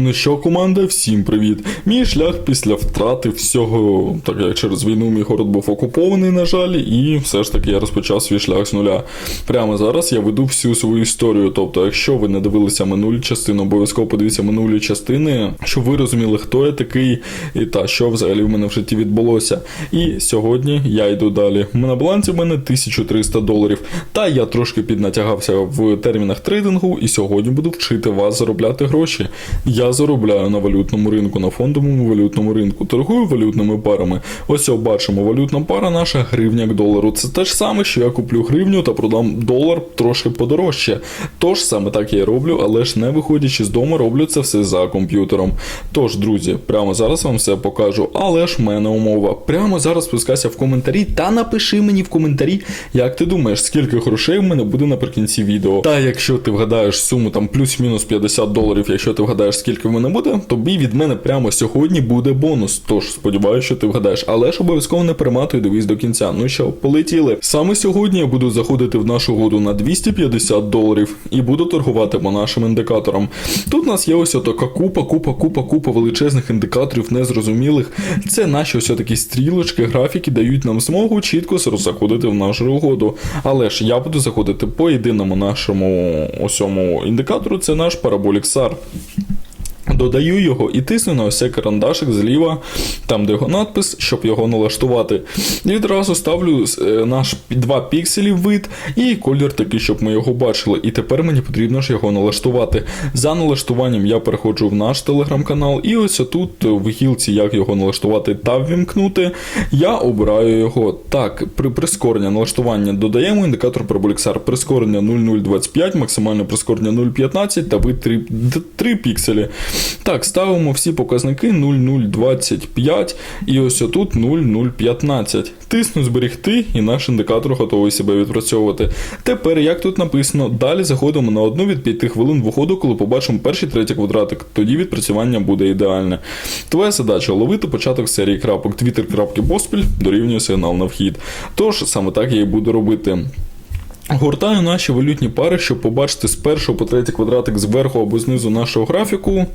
Ну що, команда, всім привіт! Мій шлях після втрати всього, так як через війну мій город був окупований, на жаль, і все ж таки я розпочав свій шлях з нуля. Прямо зараз я веду всю свою історію. Тобто, якщо ви не дивилися минулі частини, обов'язково подивіться минулі частини, щоб ви розуміли, хто я такий і та що взагалі в мене в житті відбулося. І сьогодні я йду далі. На балансі в мене 1300 доларів. Та я трошки піднатягався в термінах трейдингу, і сьогодні буду вчити вас заробляти гроші. Я заробляю на валютному ринку, на фондовому валютному ринку, торгую валютними парами. Ось бачимо, валютна пара наша гривня к долару. Це те ж саме, що я куплю гривню та продам долар трошки подорожче. Тож саме так я і роблю, але ж не виходячи з дому, роблю це все за комп'ютером. Тож, друзі, прямо зараз вам все покажу. Але ж в мене умова. Прямо зараз спускайся в коментарі та напиши мені в коментарі, як ти думаєш, скільки грошей в мене буде наприкінці відео. Та якщо ти вгадаєш суму там плюс-мінус 50 доларів, якщо ти вгадаєш, скільки в мене буде, тобі від мене прямо сьогодні буде бонус. Тож сподіваюся, що ти вгадаєш, але ж обов'язково не перематуй дивись до кінця. Ну що, полетіли. Саме сьогодні я буду заходити в нашу угоду на 250 доларів і буду торгувати по нашим індикаторам. Тут у нас є ось така купа, купа, купа, купа величезних індикаторів незрозумілих. Це наші ось такі стрілочки, графіки дають нам змогу чітко заходити в нашу угоду. Але ж я буду заходити по єдиному нашому осьому індикатору, це наш параболік SAR. Додаю його і тисну на ось карандашик зліва, там де його надпис, щоб його налаштувати. І відразу ставлю е, наш 2 пікселі вид і колір такий, щоб ми його бачили. І тепер мені потрібно ж його налаштувати. За налаштуванням я переходжу в наш телеграм-канал, і ось тут в гілці, як його налаштувати та ввімкнути, я обираю його. Так, при прискорення налаштування додаємо індикатор Parabolic Прискорення 0025, максимальне прискорення 0,15 та вид 3, 3 пікселі. Так, ставимо всі показники 0025 і ось отут 0015. Тисну зберегти, і наш індикатор готовий себе відпрацьовувати. Тепер, як тут написано, далі заходимо на одну від 5 хвилин виходу, коли побачимо перший третій квадратик. Тоді відпрацювання буде ідеальне. Твоя задача ловити початок серії крапок Twitter.Поспіль дорівнює сигнал на вхід. Тож саме так я і буду робити. Гортаю наші валютні пари, щоб побачити з першого по третій квадратик зверху або знизу нашого графіку.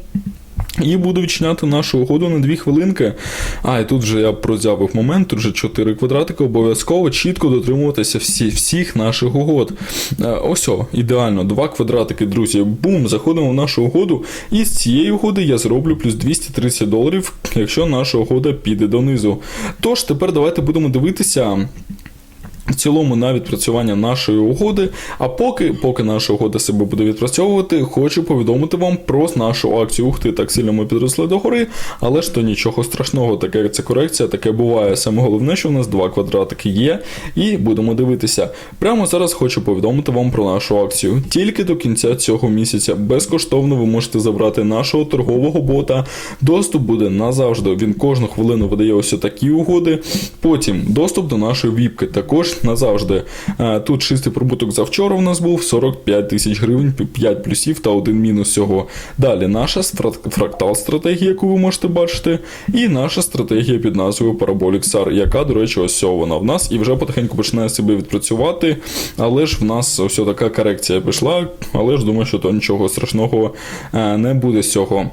І буду відчиняти нашу угоду на 2 хвилинки. А, і тут вже я прозявив момент, тут вже 4 квадратики, обов'язково чітко дотримуватися всі, всіх наших угод. Е, Ось, о, ідеально, 2 квадратики, друзі. Бум! Заходимо в нашу угоду. І з цієї угоди я зроблю плюс 230 доларів, якщо наша угода піде донизу. Тож, тепер давайте будемо дивитися. В цілому на відпрацювання нашої угоди. А поки поки наша угода себе буде відпрацьовувати, хочу повідомити вам про нашу акцію. Ух ти, так сильно ми підросли до гори, але ж то нічого страшного, таке це корекція, таке буває. Саме головне, що у нас два квадратики є, і будемо дивитися. Прямо зараз хочу повідомити вам про нашу акцію. Тільки до кінця цього місяця безкоштовно ви можете забрати нашого торгового бота. Доступ буде назавжди. Він кожну хвилину видає ось такі угоди. Потім доступ до нашої віпки також назавжди. Е, Тут чистий прибуток за вчора у нас був 45 тисяч гривень, 5 плюсів та 1 мінус цього. Далі наша фрактал стратегія, яку ви можете бачити, і наша стратегія під назвою Parabolic SAR, яка, до речі, ось вона в нас і вже потихеньку починає себе відпрацювати. Але ж в нас ось така корекція пішла, але ж думаю, що то нічого страшного е, не буде з цього.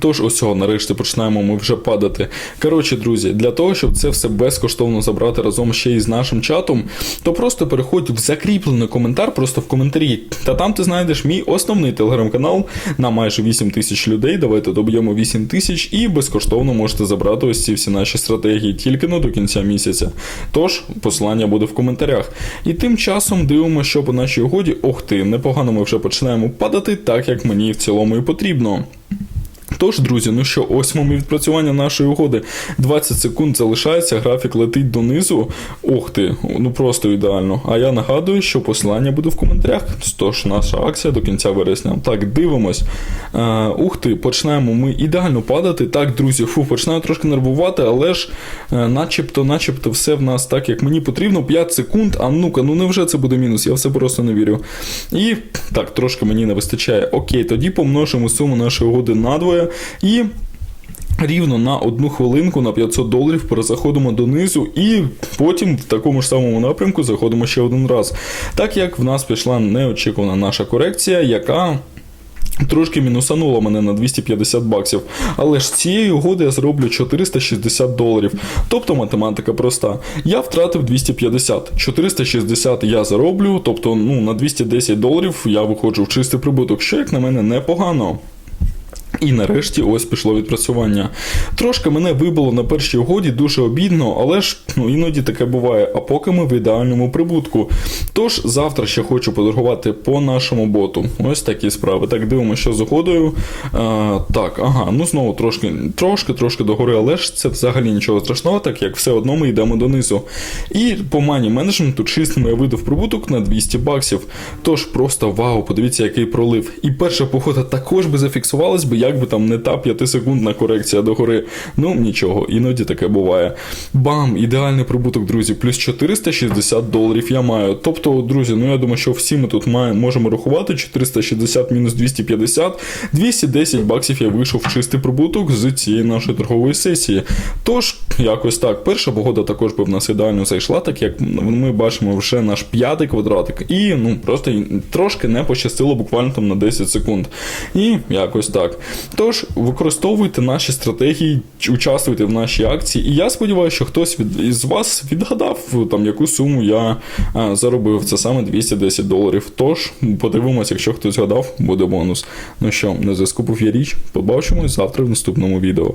Тож, ось нарешті починаємо ми вже падати. Коротше, друзі, для того, щоб це все безкоштовно забрати разом ще із нашим чатом, то просто переходь в закріплений коментар, просто в коментарі. Та там ти знайдеш мій основний телеграм-канал на майже 8 тисяч людей. Давайте доб'ємо 8 тисяч і безкоштовно можете забрати ось ці всі наші стратегії тільки не до кінця місяця. Тож, посилання буде в коментарях. І тим часом дивимося, що по нашій угоді, ох ти, непогано ми вже починаємо падати, так як мені в цілому і потрібно. Тож, друзі, ну що, ось ми відпрацювання нашої угоди. 20 секунд залишається, графік летить донизу. Ох ти, ну просто ідеально. А я нагадую, що посилання буде в коментарях. Тож наша акція до кінця вересня. Так, дивимось. Е, ух ти, починаємо ми ідеально падати. Так, друзі, фу, починаю трошки нервувати, але ж е, начебто, начебто, все в нас так, як мені потрібно. 5 секунд. А ну-ка, ну невже це буде мінус? Я все просто не вірю. І так, трошки мені не вистачає. Окей, тоді помножимо суму нашої угоди надвоє. І рівно на одну хвилинку на 500 доларів перезаходимо донизу, і потім в такому ж самому напрямку заходимо ще один раз. Так як в нас пішла неочікувана наша корекція, яка. Трошки мінусануло мене на 250 баксів, але ж з цієї угоди я зроблю 460 доларів. Тобто математика проста. Я втратив 250, 460 я зароблю, тобто ну, на 210 доларів я виходжу в чистий прибуток, що як на мене непогано. І нарешті ось пішло відпрацювання. Трошки мене вибило на першій угоді дуже обідно, але ж ну, іноді таке буває, а поки ми в ідеальному прибутку. Тож завтра ще хочу поторгувати по нашому боту. Ось такі справи. Так, дивимося, що з угодою. А, так, ага, ну знову трошки, трошки, трошки догори, але ж це взагалі нічого страшного, так як все одно ми йдемо донизу. І по мані менеджменту чистими я видав прибуток на 200 баксів. Тож просто вау, подивіться, який пролив. І перша похода також би зафіксувалась би, як би там не та 5-секундна корекція догори. Ну нічого, іноді таке буває. Бам! Ідеальний прибуток, друзі, плюс 460 доларів я маю. Тобто, друзі, ну я думаю, що всі ми тут маємо, можемо рахувати 460 мінус 250, 210 баксів я вийшов в чистий прибуток з цієї нашої торгової сесії. Тож, якось так, перша погода також би в нас ідеально зайшла, так як ми бачимо вже наш п'ятий квадратик, і ну просто трошки не пощастило буквально там на 10 секунд. І якось так. Тож використовуйте наші стратегії, участвуйте в нашій акції. І я сподіваюся, що хтось від, із вас відгадав там яку суму я а, заробив. Це саме 210 доларів. Тож подивимося, якщо хтось згадав, буде бонус. Ну що, на зв'язку був я річ. Побачимось завтра в наступному відео.